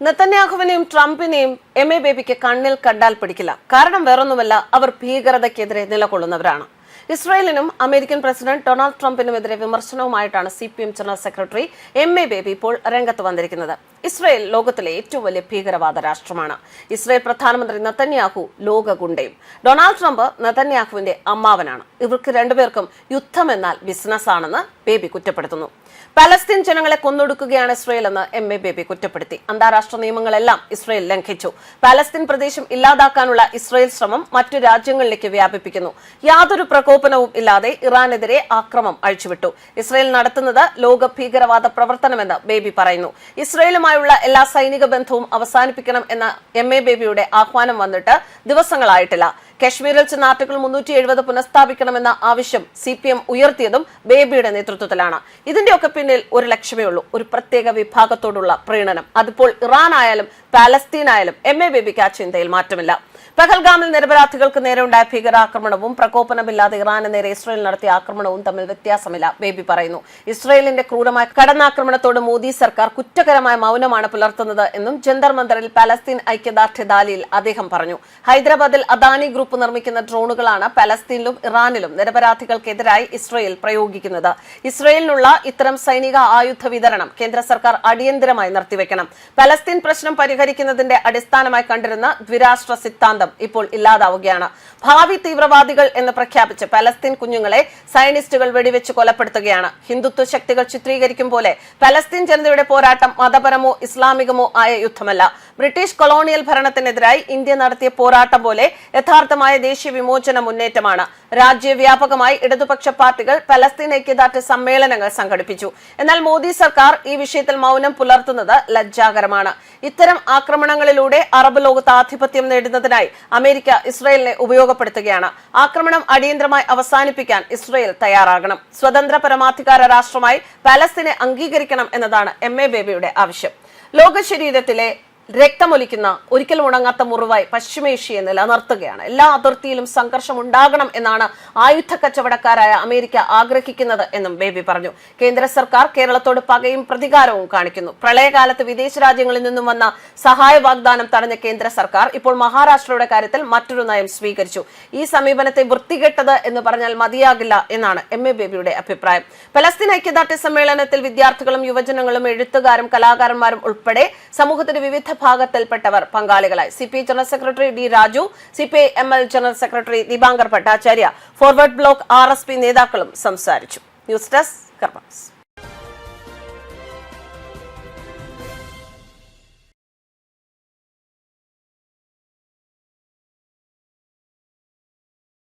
നെത്തന്യാഹുവിനെയും ട്രംപിനെയും M A ബേബിക്ക് കണ്ണിൽ കണ്ടാൽ പിടിക്കില്ല. കാരണം വേറൊന്നുമല്ല അവർ ഭീകരതയ്ക്കെതിരെ നിലകൊള്ളുന്നവരാണ്. ഇസ്രായേലിനും അമേരിക്കൻ പ്രസിഡന്റ് ഡൊണാൾഡ് ട്രംപിനുമെതിരെ വിമർശനവുമായിട്ടാണ് C P M general secretary M A Baby ഇപ്പോൾ രംഗത്ത് വന്നിരിക്കുന്നത്. ഇസ്രായേൽ ലോകത്തിലെ ഏറ്റവും വലിയ ഭീകരവാദ രാഷ്ട്രമാണ്. ഇസ്രയേൽ പ്രധാനമന്ത്രി നെതന്യാഹു ലോക ഗുണ്ടയും ഡൊണാൾഡ് ട്രംപ് നെതന്യാഹുവിന്റെ അമ്മാവനാണ്. ഇവർക്ക് രണ്ടുപേർക്കും യുദ്ധം എന്നാൽ ബിസിനസ് ആണെന്ന് ബേബി കുറ്റപ്പെടുത്തുന്നു. പലസ്തീൻ ജനങ്ങളെ കൊന്നൊടുക്കുകയാണ് ഇസ്രയേൽ എന്ന് എം എ ബേബി കുറ്റപ്പെടുത്തി. അന്താരാഷ്ട്ര നിയമങ്ങളെല്ലാം ഇസ്രയേൽ ലംഘിച്ചു. പലസ്തീൻ പ്രദേശം ഇല്ലാതാക്കാനുള്ള ഇസ്രയേൽ ശ്രമം മറ്റു രാജ്യങ്ങളിലേക്ക് വ്യാപിപ്പിക്കുന്നു. യാതൊരു പ്രകോപനവും ഇല്ലാതെ ഇറാനെതിരെ ആക്രമം അഴിച്ചുവിട്ടു. ഇസ്രയേൽ നടത്തുന്നത് ലോക ഭീകരവാദ പ്രവർത്തനമെന്ന് ബേബി പറയുന്നു. ഇസ്രയേലുമായുള്ള എല്ലാ സൈനിക ബന്ധവും അവസാനിപ്പിക്കണം എന്ന എം എ ബേബിയുടെ ആഹ്വാനം വന്നിട്ട് ദിവസങ്ങളായിട്ടില്ല. കശ്മീരിൽ ചെന്ന ആർട്ടിക്കിൾ മുന്നൂറ്റി എഴുപത് പുനഃസ്ഥാപിക്കണമെന്ന ആവശ്യം സി പി എം ഉയർത്തിയതും ബേബിയുടെ നേതൃത്വത്തിലാണ്. ഇതിന്റെയൊക്കെ പിന്നിൽ ഒരു ലക്ഷ്യമേ ഉള്ളൂ ഒരു പ്രത്യേക വിഭാഗത്തോടുള്ള പ്രീണനം. അതിപ്പോൾ ഇറാൻ ആയാലും പാലസ്തീൻ ആയാലും എം എ ബേബിക്ക് ആ ചിന്തയിൽ മാറ്റമില്ല. പഹൽഗാമിൽ നിരപരാധികൾക്ക് നേരെ ഉണ്ടായ ഭീകരാക്രമണവും പ്രകോപനമില്ലാതെ ഇറാന് നേരെ ഇസ്രയേൽ നടത്തിയ ആക്രമണവും തമ്മിൽ വ്യത്യാസമില്ല ബേബി പറയുന്നു. ഇസ്രയേലിന്റെ ക്രൂരമായ കടന്നാക്രമണത്തോട് മോദി സർക്കാർ കുറ്റകരമായ മൗനമാണ് പുലർത്തുന്നത് എന്നും ജന്തർ മന്ദറിൽ പലസ്തീൻ ഐക്യദാർഢ്യ ദാലിയിൽ അദ്ദേഹം പറഞ്ഞു. ഹൈദരാബാദിൽ അദാനി ഗ്രൂപ്പ് നിർമ്മിക്കുന്ന ഡ്രോണുകളാണ് പലസ്തീനിലും ഇറാനിലും നിരപരാധികൾക്കെതിരായി ഇസ്രയേൽ പ്രയോഗിക്കുന്നത്. ഇസ്രയേലിനുള്ള ഇത്തരം സൈനിക ആയുധ വിതരണം കേന്ദ്ര സർക്കാർ അടിയന്തരമായി നിർത്തിവെക്കണം. പലസ്തീൻ പ്രശ്നം പരിഹരിക്കുന്നതിന്റെ അടിസ്ഥാനമായി കണ്ടിരുന്ന ദ്വിരാഷ്ട്ര സിദ്ധാന്തം ഇപ്പോൾ ഇല്ലാതാവുകയാണ്. ഭാവി തീവ്രവാദികൾ എന്ന് പ്രഖ്യാപിച്ച് പലസ്തീൻ കുഞ്ഞുങ്ങളെ സയനിസ്റ്റുകൾ വെടിവെച്ച് കൊലപ്പെടുത്തുകയാണ്. ഹിന്ദുത്വ ശക്തികൾ ചിത്രീകരിക്കും പോലെ പലസ്തീൻ ജനതയുടെ പോരാട്ടം മതപരമോ ഇസ്ലാമികമോ ആയ യുദ്ധമല്ല. ബ്രിട്ടീഷ് കൊളോണിയൽ ഭരണത്തിനെതിരായി ഇന്ത്യ നടത്തിയ പോരാട്ടം പോലെ യഥാർത്ഥമായ ദേശീയ വിമോചന മുന്നേറ്റമാണ്. രാജ്യവ്യാപകമായി ഇടതുപക്ഷ പാർട്ടികൾ പലസ്തീൻ ഐക്യദാർഢ്യ സമ്മേളനങ്ങൾ സംഘടിപ്പിച്ചു. എന്നാൽ മോദി സർക്കാർ ഈ വിഷയത്തിൽ മൗനം പുലർത്തുന്നത് ലജ്ജാകരമാണ്. ഇത്തരം ആക്രമണങ്ങളിലൂടെ അറബ് ലോകത്ത് ആധിപത്യം നേടുന്നതിനായി അമേരിക്ക ഇസ്രയേലിനെ ഉപയോഗപ്പെടുത്തുകയാണ്. ആക്രമണം അടിയന്തരമായി അവസാനിപ്പിക്കാൻ ഇസ്രയേൽ തയ്യാറാകണം. സ്വതന്ത്ര പരമാധികാര രാഷ്ട്രമായി പലസ്തീനെ അംഗീകരിക്കണം എന്നതാണ് എം എ ബേബിയുടെ ആവശ്യം. ലോക ശരീരത്തിലെ രക്തമൊലിക്കുന്ന ഒരിക്കലും ഉണങ്ങാത്ത മുറിവായി പശ്ചിമേഷ്യയെ നിലനിർത്തുകയാണ്. എല്ലാ അതിർത്തിയിലും സംഘർഷം ഉണ്ടാകണം എന്നാണ് ആയുധ കച്ചവടക്കാരായ അമേരിക്ക ആഗ്രഹിക്കുന്നത് എന്നും ബേബി പറഞ്ഞു. കേന്ദ്ര സർക്കാർ കേരളത്തോട് പകയും പ്രതികാരവും കാണിക്കുന്നു. പ്രളയകാലത്ത് വിദേശ രാജ്യങ്ങളിൽ നിന്നും വന്ന സഹായ വാഗ്ദാനം തടഞ്ഞ കേന്ദ്ര സർക്കാർ ഇപ്പോൾ മഹാരാഷ്ട്രയുടെ കാര്യത്തിൽ മറ്റൊരു നയം സ്വീകരിച്ചു. ഈ സമീപനത്തെ വൃത്തികെട്ടത് എന്ന് പറഞ്ഞാൽ മതിയാകില്ല എന്നാണ് എം എ ബേബിയുടെ അഭിപ്രായം. പലസ്തീൻ ഐക്യദാർഢ്യ സമ്മേളനത്തിൽ വിദ്യാർത്ഥികളും യുവജനങ്ങളും എഴുത്തുകാരും കലാകാരന്മാരും ഉൾപ്പെടെ സമൂഹത്തിന്റെ വിവിധ ഭാഗത്തിൽപ്പെട്ടവർ പങ്കാളികളായി. C P general secretary D Raju C P M L general secretary Dipankar Bhattacharya Forward Bloc R S P നേതാക്കളും സംസാരിച്ചു. News desk കർമ്മസ്